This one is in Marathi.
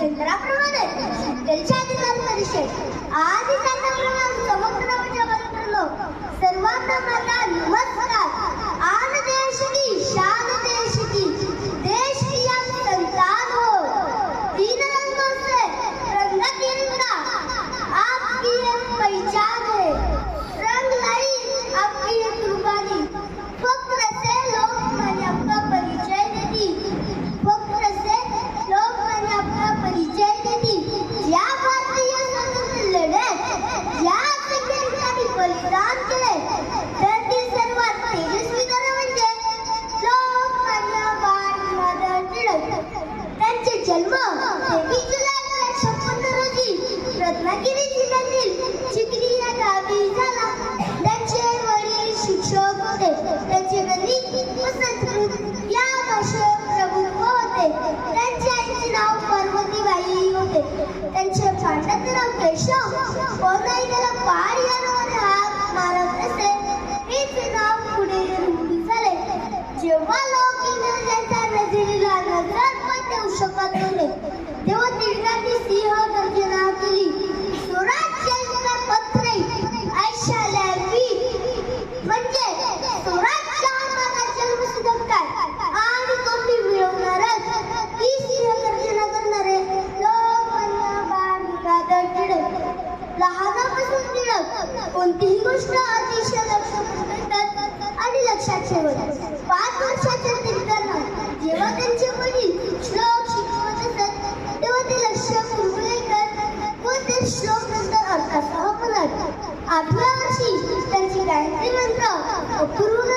చంద్రభ్రమణం తెలిసాది కల్పదిశ ఆది కన్న ಸಣ್ಣದಿರೋ ಯಶೋ ಒಂದೈದರ ಪಾರಿಯರವರ ಮಾರವರಸೆ हीच नाव पुढे झाले जेव्हा लोक इंग्रजांच्या नजरेला नजरात पण देऊ शकत नव्हते तेव्हा कोणतीही गोष्ट अतिशय लक्ष करतात आणि लक्षात ठेवतात पाच वर्षाच्या दिसताना जेव्हा त्यांचे वडील श्लोक शिकवत असतात तेव्हा ते लक्ष ऐकतात व ते श्लोक नंतर अर्थासह म्हणतात आठव्या वर्षी त्यांची गायत्री मंत्र अपूर्व